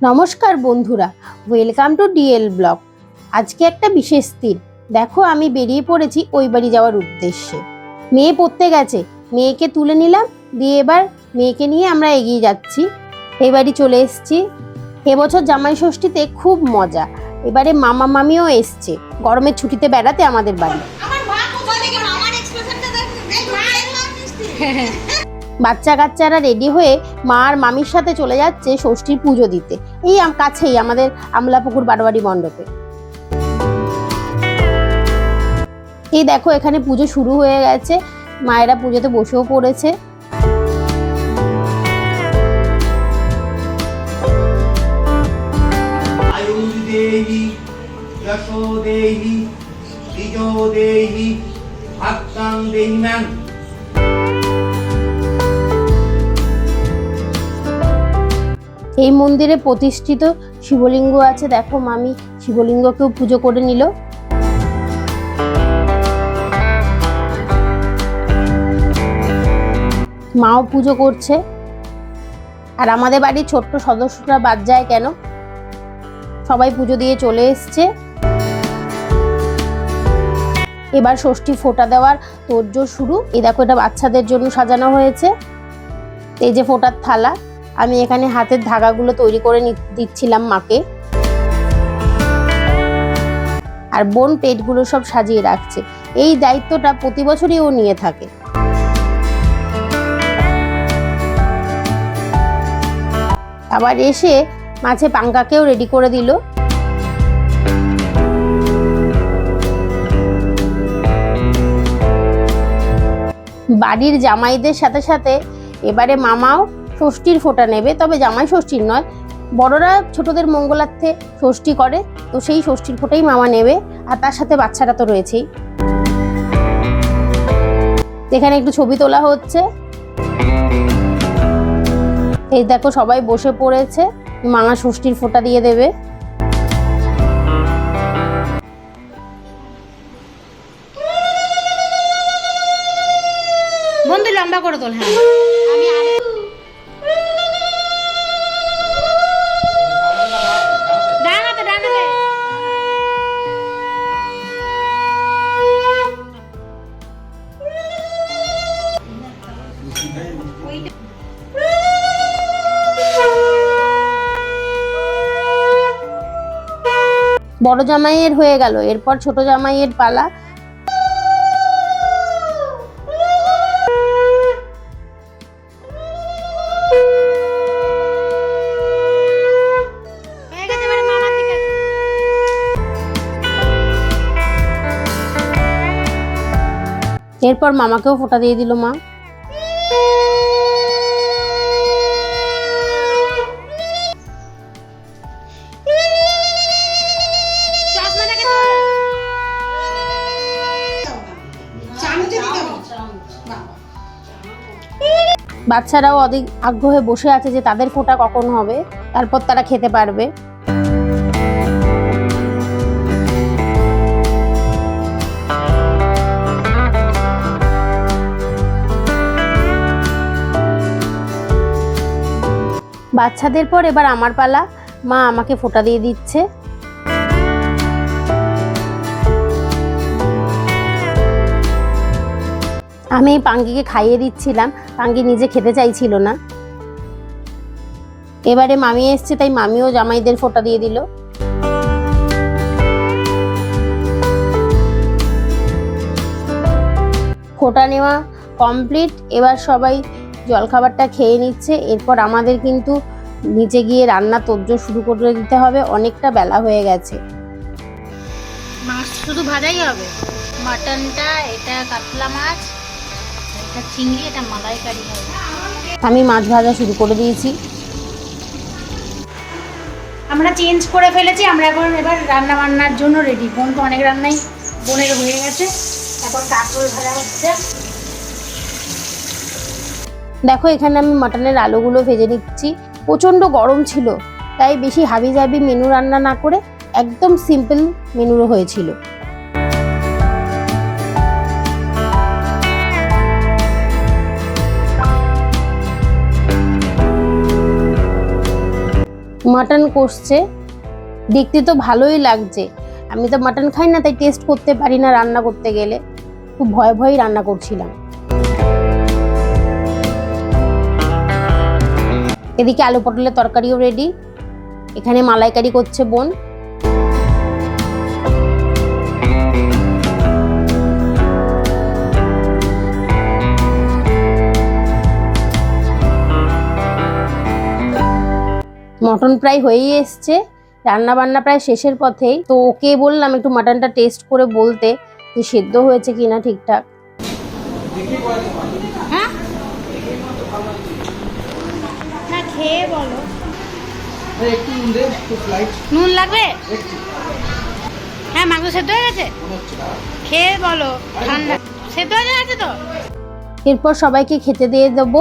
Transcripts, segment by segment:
নমস্কার বন্ধুরা welcome to DL blog আজকে একটা বিশেষ দিন দেখো আমি বেরিয়ে পড়েছি ওই বাড়ি যাওয়ার উদ্দেশ্যে মেয়ে পড়তে গেছে মেয়েকে তুলে নিলাম দিয়ে এবার মেয়েকে নিয়ে আমরা এগিয়ে যাচ্ছি এই বাড়ি চলে এসেছি এবছর জামাই ষষ্ঠীতে খুব মজা এবারে মামা মামিও এসছে গরমের ছুটিতে বেড়াতে আমাদের বাড়ি বাচ্চা কাচ্চারা রেডি হয়ে মা আর মামির সাথে চলে যাচ্ছে ষষ্ঠীর পুজো দিতে। এই কাছেই আমাদের আমলাপুকুর বারোয়ারি মণ্ডপে। এই দেখো, এখানে পুজো শুরু হয়ে গেছে। মায়েরা পুজোতে বসেও পড়েছে। দেহি যশো দেহি দেহি দেহি ম্যাম। এই মন্দিরে প্রতিষ্ঠিত শিবলিঙ্গ আছে। দেখো মামি, শিবলিঙ্গকেও পুজো করে নিল। মাও পুজো করছে। আর আমাদের বাড়ির ছোট্ট সদস্যরা বাদ যায় কেন? সবাই পুজো দিয়ে চলে এসছে। এবার ষষ্ঠী ফোঁটা দেওয়ার তোড়জোড় শুরু। এই দেখো এটা বাচ্চাদের জন্য সাজানো হয়েছে। এই যে ফোঁটার থালা। আমি এখানে হাতের ধাগাগুলো তৈরি করে দিচ্ছিলাম মাকে। আর বোন পেটগুলো সব সাজিয়ে রাখছে। এই দায়িত্বটা প্রতি বছরই ও নিয়ে থাকে। আবার এসে মাছে পাঙ্কাকেও রেডি করে দিল। বাড়ির জামাইদের সাথে সাথে এবারে মামাও ষষ্ঠীর ফোঁটা নেবে, তবে জামাই ষষ্ঠীর নয়। বড়রা ছোটদের মঙ্গলার্থে ষষ্ঠী করে, তো সেই ষষ্ঠীর ফোঁটাই মামা নেবে, আর তার সাথে বাচ্চারা তো রয়েছেই। এখানে একটু ছবি তোলা হচ্ছে। এই দেখো সবাই বসে পড়েছে, মামা ষষ্ঠীর ফোঁটা দিয়ে দেবে। বন্ধু, লম্বা করে তোল হ্যাঁ। বড় জামাইয়ের হয়ে গেল এরপর ছোট জামাইয়ের পালা। এরপর মামাকেও ফোঁটা দিয়ে দিল মা বাচ্চারাও অধিক আগ্রহে বসে আছে যে তাদের ফোঁটা কখন হবে, তারপর তারা খেতে পারবে। বাচ্চাদের পর এবার আমার পালা। মা আমাকে ফোঁটা দিয়ে দিচ্ছে। আমি পাঙ্গিকে খাইয়ে দিচ্ছিলাম। পাঙ্গি নিজে খেতে চাইছিল না। এবারে মামি এসছে, তাই মামিও জামাইদের ফোঁটা দিয়ে দিল। ফোঁটা নেওয়া কমপ্লিট। এবার সবাই জলখাবারটা খেয়ে নিচ্ছে। এরপর আমাদের কিন্তু নিচে গিয়ে রান্না তোজ্জো শুরু করে দিতে হবে। অনেকটা বেলা হয়ে গেছে। মাছ শুধু ভাজাই হবে। মাটনটা, এটা কাতলা মাছ এটা চিংড়ি এটা মালাইকারি হবে। আমি মাছ ভাজা শুরু করে দিয়েছি। আমরা চেঞ্জ করে ফেলেছি আমরা এখন এবার রান্না বান্নার জন্য রেডি বোন তো অনেক রান্নাই বোনের হয়ে গেছে এখন কাঁকরোল ভাজা হচ্ছে। দেখো এখানে আমি মাটনের আলুগুলো ভেজে নিচ্ছি। প্রচণ্ড গরম ছিল তাই বেশি হাবি জাবি মেনু রান্না না করে একদম সিম্পল মেনুরও হয়েছিল। মাটন কষছে। দেখতে তো ভালোই লাগছে। আমি তো মাটন খাই না, তাই টেস্ট করতে পারি না রান্না করতে গেলে। খুব ভয় ভয়েই রান্না করছিলাম। এদিকে আলু পটলের তরকারিও রেডি এখানে মালাইকারি করছে বোন। মটন প্রায় হয়েই এসছে রান্না বান্না প্রায় শেষের পথেই। তো ওকে বললাম একটু মাটনটা টেস্ট করে বলতে যে সেদ্ধ হয়েছে কিনা ঠিকঠাক। হ্যাঁ? না খেয়ে বলো। ফ্লাইট নুন লাগবে? হ্যাঁ মাংস সেদ্ধ হয়ে গেছে? খেয়ে বলো ঠান্ডা। সেদ্ধ হয়ে গেছে তো? এরপর সবাইকে খেতে দিয়ে দেবো।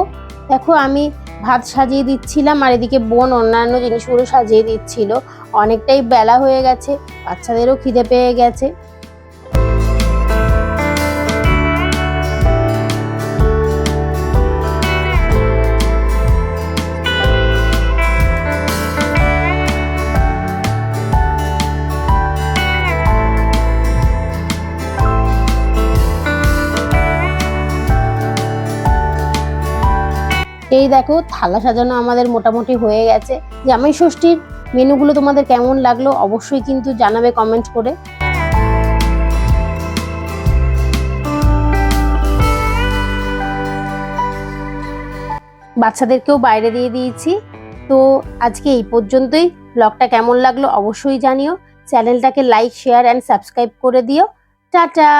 দেখো আমি ভাত সাজিয়ে দিচ্ছিলাম আর এদিকে বোন অন্যান্য জিনিসগুলো সাজিয়ে দিচ্ছিল। অনেকটাই বেলা হয়ে গেছে, বাচ্চাদেরও খিদে পেয়ে গেছে। এই দেখো, থালা সাজানো আমাদের মোটামুটি হয়ে গেছে। জামাই ষষ্ঠীর মেনুগুলো তোমাদের কেমন লাগল অবশ্যই কিন্তু জানাবে কমেন্ট করে। বাচ্চাদেরকেও বাইরে দিয়ে দিয়েছি। তো আজকে এই পর্যন্তই। ব্লগটা কেমন লাগল অবশ্যই জানিও। চ্যানেলটাকে লাইক শেয়ার অ্যান্ড সাবস্ক্রাইব করে দিও। টাটা!